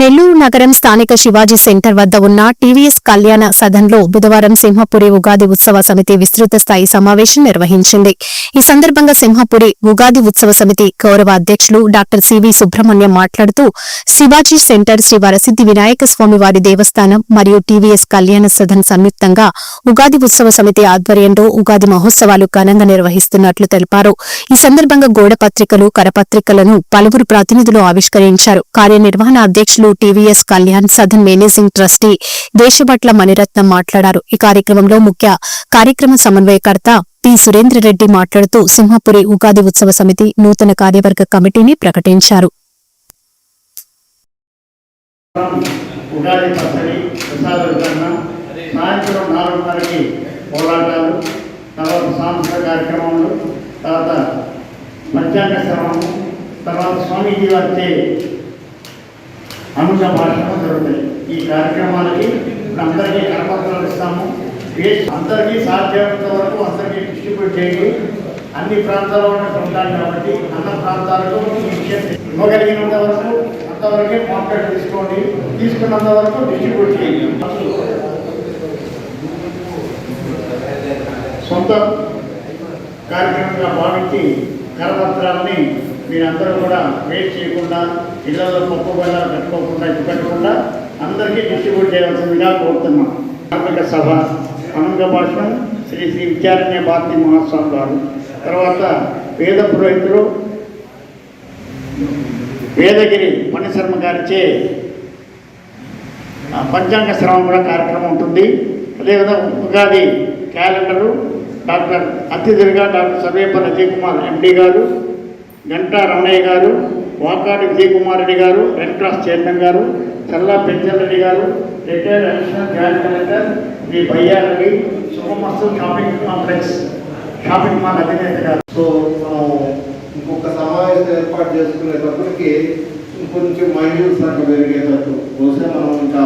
నెల్లూరు నగరం స్థానిక శివాజీ సెంటర్ వద్ద ఉన్న టీవీఎస్ కళ్యాణ సదన్లో బుధవారం సింహపురి ఉగాది ఉత్సవ సమితి విస్తృత స్థాయి సమావేశం నిర్వహించింది. ఈ సందర్భంగా సింహపురి ఉగాది ఉత్సవ సమితి గౌరవ అధ్యక్షులు డాక్టర్ సివి సుబ్రహ్మణ్యం మాట్లాడుతూ శివాజీ సెంటర్ శ్రీ వరసిద్ది వినాయక స్వామి వారి దేవస్థానం మరియు టీవీఎస్ కళ్యాణ సదన్ సంయుక్తంగా ఉగాది ఉత్సవ సమితి ఆధ్వర్యంలో ఉగాది మహోత్సవాలు ఘనంగా నిర్వహిస్తున్నట్లు తెలిపారు. ఈ సందర్భంగా గోడపత్రికలు కరపత్రికలను పలువురు ప్రతినిధులు ఆవిష్కరించారు. కార్యనిర్వహణ అధ్యక్షులు TVS Kalyan Sadan managing trustee Desabhatla Maniratnam మాట్లాడారు. ఈ కార్యక్రమంలో ముఖ్య కార్యక్రమ సమన్వయకర్త పి. సురేంద్రరెడ్డి మాట్లాడుతూ సింహపురి ఉగాది ఉత్సవ సమితి నూతన కార్యవర్గ కమిటీని ప్రకటించారు. తర్వాత మధ్యాహ్న తర్వాత స్వామీజీ వారి అనుష భాషణం జరుగుతాయి. ఈ కార్యక్రమాలకి అందరికీ కరపత్రాలు ఇస్తాము. అందరికీ సాధ్యమైనంత వరకు అందరికీ డిస్ట్రిబ్యూట్ చేయండి. అన్ని ప్రాంతాల్లో ఉన్నట్టు ఉంటాయి కాబట్టి అన్న ప్రాంతాలకు ఇవ్వగలిగినంత వరకు అంతవరకే కాంటాక్ట్ తీసుకోండి. తీసుకున్నంత వరకు డిస్ట్రిబ్యూట్ చేయండి. సొంత కార్యక్రమంగా భావించి కరపత్రాలని మీరందరూ కూడా వేస్ట్ చేయకుండా ఇళ్ళలో పప్పు బెల్లాలు పెట్టుకోకుండా ఇటు పెట్టకుండా అందరికీ డిస్ట్రిబ్యూట్ చేయవలసిందిగా కోరుతున్నాం. కార్మిక సభ అనంగ భాషణం శ్రీ శ్రీ విచారణ్య భారతి మహాస్వామి గారు. తర్వాత వేద పురోహితులు వేదగిరి మణిశర్మ గారిచే పంచాంగ శ్రవణం కూడా కార్యక్రమం ఉంటుంది. అదేవిధంగా ఉగాది క్యాలెండరు డాక్టర్ అతిథులుగా డాక్టర్ సర్వేపల్లి అజయ్ కుమార్ ఎండి గారు గంటా రమణయ్య గారు వాకాటి విజయ్ కుమార్ రెడ్డి గారు రెడ్ క్రాస్ చైర్మన్ గారు చల్లా పెంచరెడ్డి గారు retired additional joint collector Sri Bayyareddy Subhamastu shopping complex shopping mall అధినేత గారు సో మనం ఇంకొక సమావేశం ఏర్పాటు చేసుకునేటప్పటికి ఇంకొంచెం మైండ్ సంఖ్య పెరిగేటట్టు బహుశా మనం ఇంకా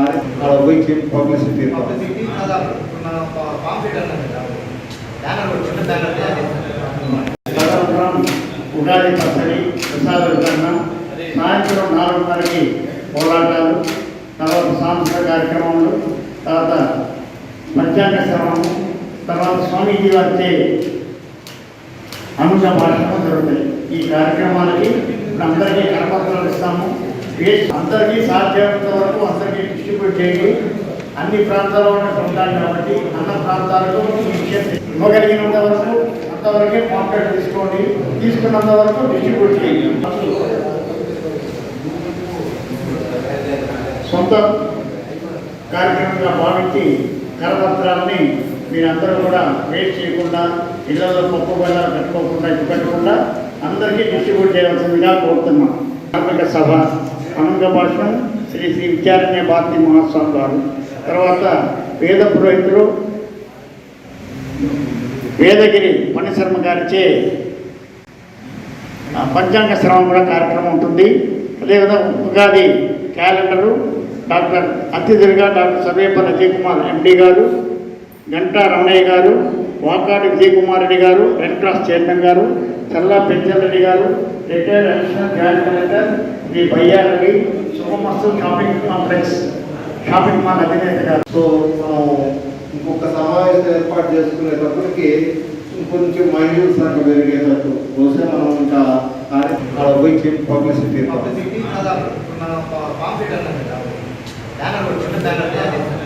అక్కడ పోయి పబ్లిసిటీ. పబ్లిసిటీ కాదు మన పాంప్లెట్ అన్నది బ్యానర్ కూడా చిన్న బ్యానర్ తయారు చేస్తాం. తదనంతరం ఉగాది పచ్చడి ప్రసాద వితరణ సాయంత్రం నాలుగున్నరకి పోరాటాలు తర్వాత సాంస్కృతిక కార్యక్రమాలు తర్వాత మధ్యాహ్న శ్రవణము తర్వాత స్వామీజీ వచ్చే అనుష భాషణం జరుగుతాయి. ఈ కార్యక్రమాలకి అందరికీ కరపత్రాలు ఇస్తాము. అందరికీ సాధ్యమైనంత వరకు అందరికీ డిస్ట్రిబ్యూట్ చేయండి. అన్ని ప్రాంతాల్లో ఉన్నట్టు ఉంటాయి కాబట్టి అన్న ప్రాంతాలకు ఇవ్వగలిగినంత వరకు అంతవరకే కాంట్రాక్ట్ తీసుకోండి. తీసుకున్నంత వరకు డిస్ట్రిబ్యూట్ చేయండి. సొంత కార్యక్రమంగా భావించి కరపత్రాలని మీరందరూ కూడా వేస్ట్ చేయకుండా ఇళ్ళలో పప్పు బెల్లాలు కట్టుకోకుండా ఇటు పెట్టకుండా అందరికీ డిస్ట్రిబ్యూట్ చేయవలసిందిగా కోరుతున్నాం. కార్మిక సభ అనంగ భాషణం శ్రీ శ్రీ విచారణ్య భారతి మహాస్వామి గారు. తర్వాత వేద పురోహితులు వేదగిరి మణిశర్మ గారిచే పంచాంగ శ్రవణం కూడా కార్యక్రమం ఉంటుంది. అదేవిధంగా ఉగాది క్యాలెండరు డాక్టర్ అతిథులుగా డాక్టర్ సర్వేపల్లి అజయ్ కుమార్ ఎండి గారు గంటా రమణయ్య గారు వాకాటి విజయ్ కుమార్ రెడ్డి గారు రెడ్ క్రాస్ చైర్మన్ గారు చల్లా పెంచరెడ్డి గారు retired additional joint collector Sri Bayyareddy Subhamastu shopping complex shopping mall అధినేత గారు. సో ఇంకొక సమావేశం ఏర్పాటు చేసుకునేటప్పటికి ఇంకొంచెం మైండ్ సంఖ్య పెరిగేటట్టు బహుశా మనం ఇంకా పోయి పబ్లిసిటీ. పబ్లిసిటీ మన పాంప్లెట్ బ్యానర్ చిన్న బ్యానర్.